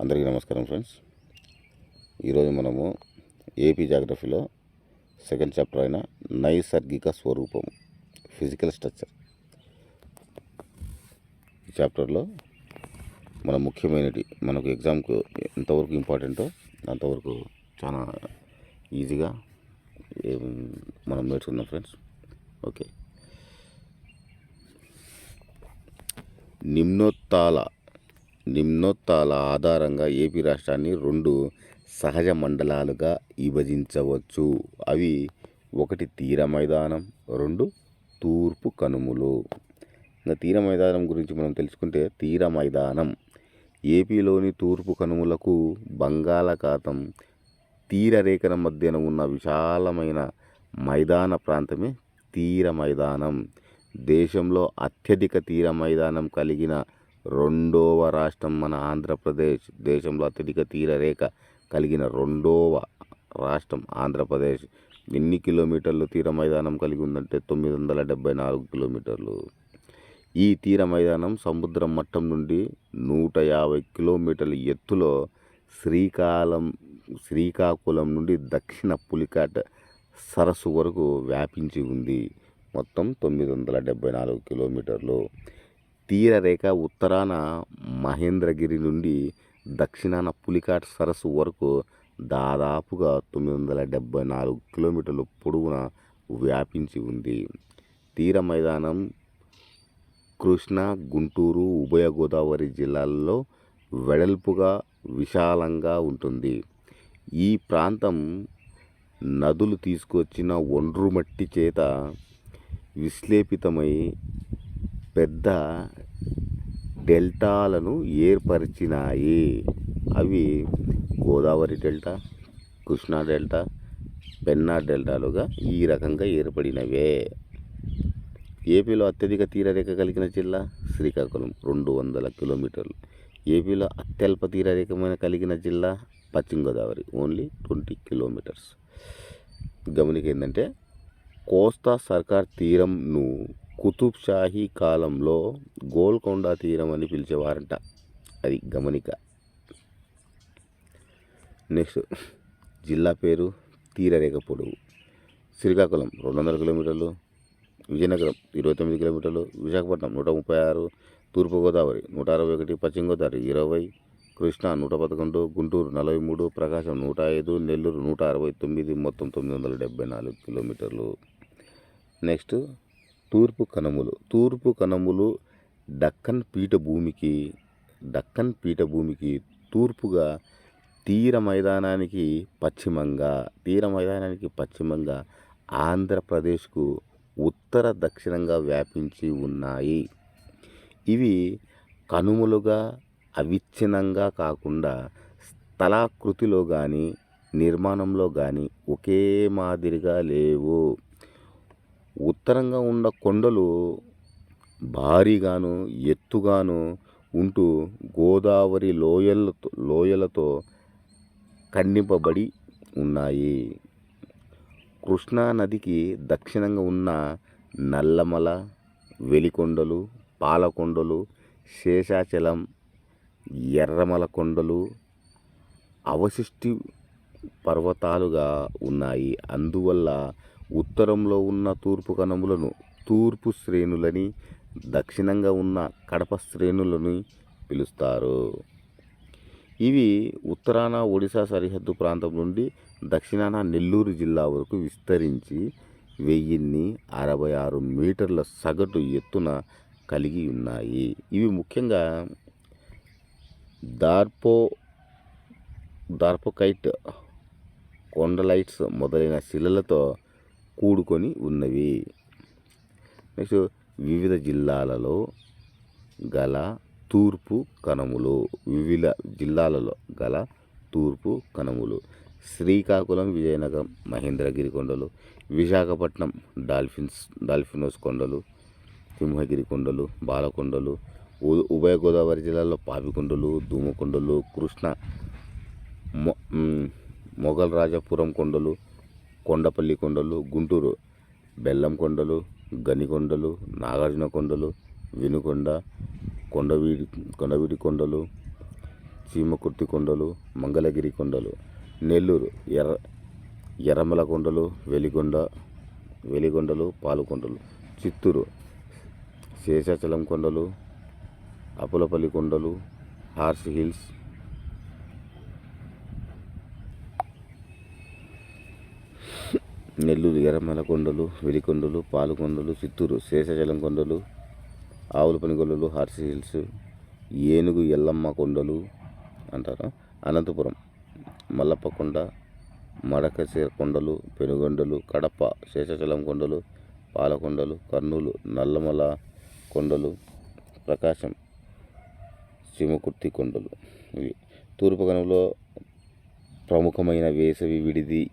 అందరికీ నమస్కారం ఫ్రెండ్స్. ఈరోజు మనము ఏపీ జాగ్రఫీలో సెకండ్ చాప్టర్ అయిన నైసర్గిక స్వరూపం ఫిజికల్ స్ట్రక్చర్. ఈ చాప్టర్లో మన ముఖ్యమైనటి మనకు ఎగ్జామ్కు ఎంతవరకు ఇంపార్టెంటో అంతవరకు చాలా ఈజీగా ఏం మనం నేర్చుకున్నాం ఫ్రెండ్స్. ఓకే. నిమ్నోత్తాల నిమ్నోత్తాల ఆధారంగా ఏపీ రాష్ట్రాన్ని రెండు సహజ మండలాలుగా విభజించవచ్చు. అవి ఒకటి తీర మైదానం రెండు తూర్పు కనుమలు. ఇంకా తీర మైదానం గురించి మనం తెలుసుకుంటే తీర మైదానం ఏపీలోని తూర్పు కనుమలకు బంగాళాఖాతం తీరరేఖల మధ్యన ఉన్న విశాలమైన మైదాన ప్రాంతమే తీర మైదానం. దేశంలో అత్యధిక తీర మైదానం కలిగిన రెండవ రాష్ట్రం మన ఆంధ్రప్రదేశ్. దేశంలో అత్యధిక తీరరేఖ కలిగిన రెండవ రాష్ట్రం ఆంధ్రప్రదేశ్. ఎన్ని కిలోమీటర్లు తీర మైదానం కలిగి ఉందంటే తొమ్మిది వందల డెబ్బై నాలుగు కిలోమీటర్లు. ఈ తీర మైదానం సముద్రం మట్టం నుండి నూట యాభై కిలోమీటర్ల ఎత్తులో శ్రీకాలం శ్రీకాకుళం నుండి దక్షిణ పులికాట సరస్సు వరకు వ్యాపించి ఉంది. మొత్తం తొమ్మిది వందల డెబ్బై నాలుగు కిలోమీటర్లు. తీరరేఖ ఉత్తరాన మహేంద్రగిరి నుండి దక్షిణాన పులికాట్ సరస్సు వరకు దాదాపుగా తొమ్మిది వందల డెబ్బై నాలుగు కిలోమీటర్ల పొడవున వ్యాపించి ఉంది. తీర మైదానం కృష్ణా గుంటూరు ఉభయ గోదావరి జిల్లాల్లో వెడల్పుగా విశాలంగా ఉంటుంది. ఈ ప్రాంతం నదులు తీసుకొచ్చిన ఒండ్రు మట్టి చేత విశ్లేపితమై పెద్ద డెల్టాలను ఏర్పరిచినాయి. అవి గోదావరి డెల్టా కృష్ణా డెల్టా పెన్నా డెల్టాలుగా ఈ రకంగా ఏర్పడినవే. ఏపీలో అత్యధిక తీరరేఖ కలిగిన జిల్లా శ్రీకాకుళం రెండు వందల కిలోమీటర్లు. ఏపీలో అత్యల్ప తీరరేఖమైన కలిగిన జిల్లా పశ్చిమ గోదావరి ఓన్లీ ట్వంటీ కిలోమీటర్స్. గమనిక ఏంటంటే కోస్తా సర్కార్ తీరంను కుతుబ్షాహీ కాలంలో గోల్కొండ తీరం అని పిలిచేవారంట. అది గమనిక. నెక్స్ట్ జిల్లా పేరు తీరరేఖ పొడవు శ్రీకాకుళం రెండు వందల కిలోమీటర్లు విజయనగరం ఇరవై తొమ్మిది కిలోమీటర్లు విశాఖపట్నం నూట ముప్పై ఆరు తూర్పుగోదావరి నూట అరవై ఒకటి పశ్చిమ గోదావరి ఇరవై కృష్ణా నూట పదకొండు గుంటూరు నలభై మూడు ప్రకాశం నూట ఐదు నెల్లూరు నూట అరవై తొమ్మిది మొత్తం తొమ్మిది వందల డెబ్బై నాలుగు కిలోమీటర్లు. నెక్స్ట్ తూర్పు కనుములు తూర్పు కనములు డక్కన్ పీఠభూమికి డక్కన్ పీఠభూమికి తూర్పుగా తీర మైదానానికి పశ్చిమంగా తీర మైదానానికి పశ్చిమంగా ఆంధ్రప్రదేశ్కు ఉత్తర దక్షిణంగా వ్యాపించి ఉన్నాయి. ఇవి కనుమలుగా అవిచ్ఛిన్నంగా కాకుండా స్థలాకృతిలో కానీ నిర్మాణంలో కానీ ఒకే మాదిరిగా లేవు. ఉత్తరంగా ఉన్న కొండలు భారీగాను ఎత్తుగాను ఉంటూ గోదావరి లోయలతో లోయలతో ఖండింపబడి ఉన్నాయి. కృష్ణా నదికి దక్షిణంగా ఉన్న నల్లమల వెలికొండలు పాలకొండలు శేషాచలం ఎర్రమల కొండలు అవశిష్టి పర్వతాలుగా ఉన్నాయి. అందువల్ల ఉత్తరంలో ఉన్న తూర్పు కణములను తూర్పు శ్రేణులని దక్షిణంగా ఉన్న కడప శ్రేణులని పిలుస్తారు. ఇవి ఉత్తరాన ఒడిశా సరిహద్దు ప్రాంతం నుండి దక్షిణాన నెల్లూరు జిల్లా వరకు విస్తరించి వెయ్యిన్ని అరవై ఆరు మీటర్ల సగటు ఎత్తున కలిగి ఉన్నాయి. ఇవి ముఖ్యంగా దార్పో దార్పోకైట్ కొండలైట్స్ మొదలైన శిలలతో కూడుకొని ఉన్నవి. నెక్స్ట్ వివిధ జిల్లాలలో గల తూర్పు కణములు. వివిధ జిల్లాలలో గల తూర్పు కణములు. శ్రీకాకుళం విజయనగరం మహేంద్రగిరి కొండలు. విశాఖపట్నం డాల్ఫిన్స్ డాల్ఫినోస్ కొండలు. సింహగిరి కొండలు బాలకొండలు. ఉ- ఉభయ గోదావరి జిల్లాలో పాపికొండలు ధూమకొండలు కృష్ణ మొ మొఘల్ రాజపురం కొండలు. కొండపల్లి కొండలు గుంటూరు బెల్లం కొండలు గనికొండలు నాగార్జున కొండలు వినుకొండ కొండవీడి కొండవీడి కొండలు చీమకుర్తి కొండలు మంగళగిరి కొండలు నెల్లూరు ఎర్ర ఎర్రమల కొండలు వెలిగొండ వెలిగొండలు పాలుకొండలు చిత్తూరు శేషాచలం కొండలు అపులపల్లి కొండలు హార్స్ హిల్స్ నెల్లూరు ఎర్రమల కొండలు వెలికొండలు పాలకొండలు చిత్తూరు శేషాచలం కొండలు ఆవులపని కొండలు హార్స్ హిల్స్ ఏనుగు ఎల్లమ్మ కొండలు అంటారు. అనంతపురం మల్లప్ప కొండ కొండలు పెనుగొండలు కడప శేషాచలం కొండలు పాలకొండలు కర్నూలు నల్లమల కొండలు ప్రకాశం సిమకుర్తి కొండలు ఇవి. తూర్పు కనుమలో ప్రముఖమైన వేసవి విడిది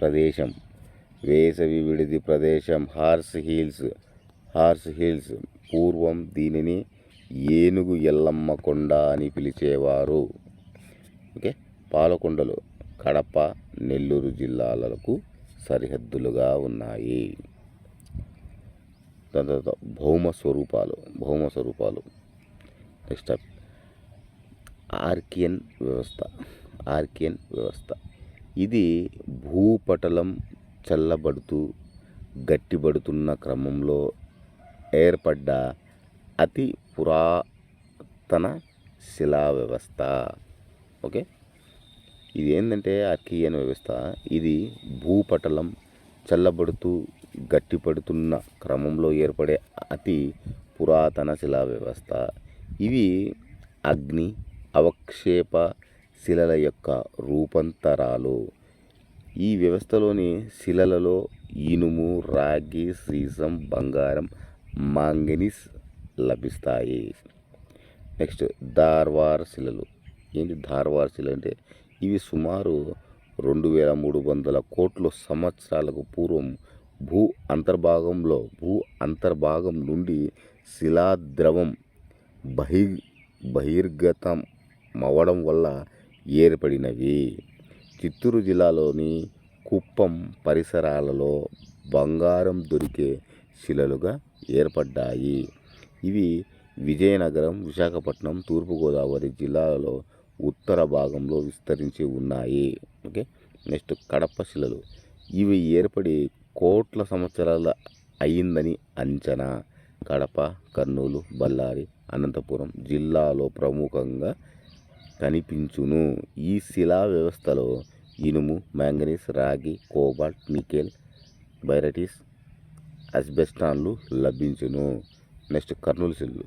ప్రదేశం. వేసవి విడిది ప్రదేశం హార్స్ హిల్స్ హార్స్ హిల్స్ పూర్వం దీనిని ఏనుగు ఎల్లమ్మ కొండ అని పిలిచేవారు. ఓకే? పాలకొండలు కడప నెల్లూరు జిల్లాలకు సరిహద్దులుగా ఉన్నాయి. దాని తర్వాత భౌమ స్వరూపాలు భౌమ స్వరూపాలు. నెక్స్ట్ ఆర్కియన్ వ్యవస్థ ఆర్కియన్ వ్యవస్థ. ఇది భూపటలం చల్లబడుతూ గట్టిపడుతున్న క్రమంలో ఏర్పడ్డ అతి పురాతన శిలా వ్యవస్థ ఓకే? ఇది ఏంటంటే అర్కియన్ వ్యవస్థ. ఇది భూపటలం చల్లబడుతూ గట్టిపడుతున్న క్రమంలో ఏర్పడే అతి పురాతన శిలా వ్యవస్థ ఇవి అగ్ని అవక్షేప శిలల యొక్క రూపాంతరాలు. ఈ వ్యవస్థలోని శిలలలో ఇనుము రాగి సీసం బంగారం మాంగనీస్ లభిస్తాయి. నెక్స్ట్ ధార్వార్ శిలలు. ఏంటి ధార్వార్ శిల అంటే? ఇవి సుమారు రెండు వేల మూడు వందల కోట్ల సంవత్సరాలకు పూర్వం భూ అంతర్భాగంలో భూ అంతర్భాగం నుండి శిలాద్రవం బహి బహిర్గతం అవ్వడం వల్ల ఏర్పడినవి. చిత్తూరు జిల్లాలోని కుప్పం పరిసరాలలో బంగారం దొరికే శిలలుగా ఏర్పడ్డాయి. ఇవి విజయనగరం విశాఖపట్నం తూర్పుగోదావరి జిల్లాలలో ఉత్తర భాగంలో విస్తరించి ఉన్నాయి. ఓకే నెక్స్ట్ కడప శిలలు. ఇవి ఏర్పడి కోట్ల సంవత్సరాల అయిందని అంచనా. కడప కర్నూలు బళ్ళారి అనంతపురం జిల్లాలో ప్రముఖంగా కనిపించును. ఈ శిలా వ్యవస్థలో ఇనుము మ్యాంగనీస్ రాగి కోబాల్ట్ నికెల్ బైరటిస్ అస్బెస్టాన్లు లభించును. నెక్స్ట్ కర్నూలు శిల్లు.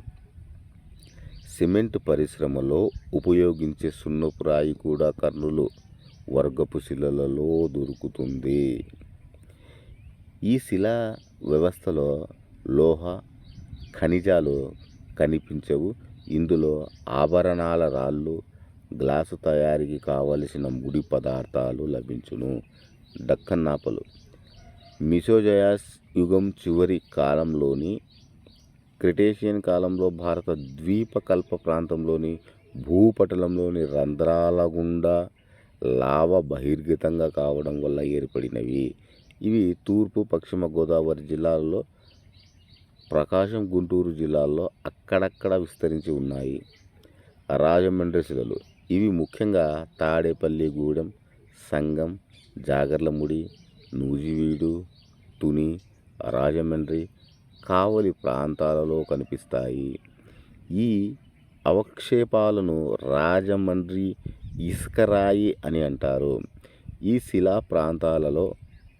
సిమెంట్ పరిశ్రమలో ఉపయోగించే సున్నపు రాయి కూడా కర్నూలు. వర్గపు శిలలలో దొరుకుతుంది. ఈ శిలా వ్యవస్థలో లోహ ఖనిజాలు కనిపించవు. ఇందులో ఆభరణాల రాళ్ళు గ్లాసు తయారీకి కావలసిన ముడి పదార్థాలు లభించును. డక్కన్నాపలు. మిసోజయాస్ యుగం చివరి కాలంలోని క్రిటేషియన్ కాలంలో భారత ద్వీపకల్ప ప్రాంతంలోని భూపటలంలోని రంధ్రాల గుండా లావ బహిర్గతంగా కావడం వల్ల ఏర్పడినవి. ఇవి తూర్పు పశ్చిమ గోదావరి జిల్లాల్లో ప్రకాశం గుంటూరు జిల్లాల్లో అక్కడక్కడ విస్తరించి ఉన్నాయి. రాజమండ్రి శిలలు. ఇవి ముఖ్యంగా తాడేపల్లిగూడెం సంగం జాగర్లముడి నూజివీడు తుని రాజమండ్రి కావలి ప్రాంతాలలో కనిపిస్తాయి. ఈ అవక్షేపాలను రాజమండ్రి ఇసుకరాయి అని అంటారు. ఈ శిలా ప్రాంతాలలో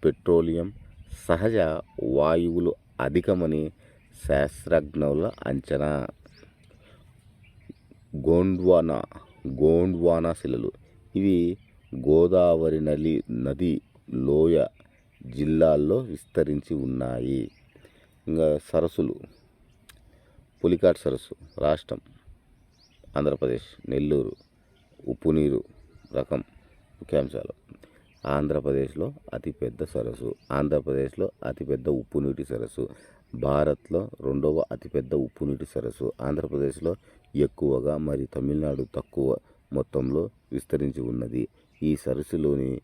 పెట్రోలియం సహజ వాయువులు అధికమని శాస్త్రజ్ఞుల అంచనా. గోండ్వానా గోండ్వానా శిలలు ఇవి గోదావరి నది నది లోయ జిల్లాల్లో విస్తరించి ఉన్నాయి. ఇంకా సరస్సులు. పులికాట్ సరస్సు రాష్ట్రం ఆంధ్రప్రదేశ్ నెల్లూరు ఉప్పు నీరు రకం ముఖ్యాంశాలు. ఆంధ్రప్రదేశ్లో అతిపెద్ద సరస్సు ఆంధ్రప్రదేశ్లో అతిపెద్ద ఉప్పునీటి సరస్సు భారత్లో రెండవ అతిపెద్ద ఉప్పునీటి సరస్సు ఆంధ్రప్రదేశ్లో ఎక్కువగా మరి తమిళనాడు తక్కువ మొత్తంలో విస్తరించి ఉన్నది. ఈ సరస్సులోని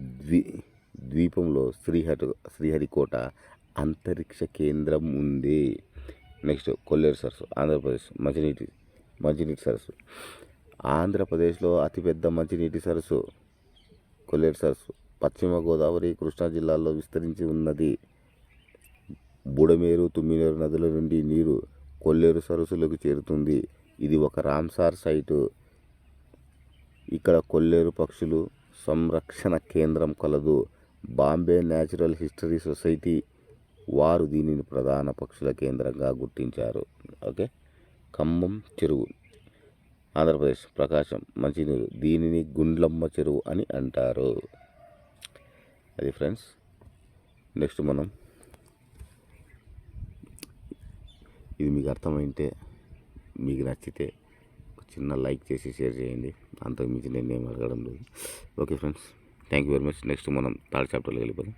ద్వీ ద్వీపంలో శ్రీహరి శ్రీహరికోట అంతరిక్ష కేంద్రం ఉంది. నెక్స్ట్ కొల్లేరు సరస్సు ఆంధ్రప్రదేశ్ మంచినీటి మంచినీటి సరస్సు. ఆంధ్రప్రదేశ్లో అతిపెద్ద మంచినీటి సరస్సు కొల్లేరు సరస్సు. పశ్చిమ గోదావరి కృష్ణా జిల్లాల్లో విస్తరించి ఉన్నది. బుడమేరు తుమ్మినేరు నదుల నుండి నీరు కొల్లేరు సరస్సులకు చేరుతుంది. ఇది ఒక రామ్సార్ సైటు. ఇక్కడ కొల్లేరు పక్షులు సంరక్షణ కేంద్రం కలదు. బాంబే న్యాచురల్ హిస్టరీ సొసైటీ వారు దీనిని ప్రధాన పక్షుల కేంద్రంగా గుర్తించారు. ఓకే? ఖమ్మం చెరువు. ఆంధ్రప్రదేశ్ ప్రకాశం మంచినీరు. దీనిని గుండ్లమ్మ చెరువు అని అంటారు. అది ఫ్రెండ్స్ నెక్స్ట్ మనం ఇది మీకు అర్థమైంటే మీకు నచ్చితే ఒక చిన్న లైక్ చేసి షేర్ చేయండి. అంతకు మించి నేను ఏం అడగడం లేదు. Okay friends thank you very much. Next మనం థర్డ్ చాప్టర్లో వెళ్ళిపోదాం.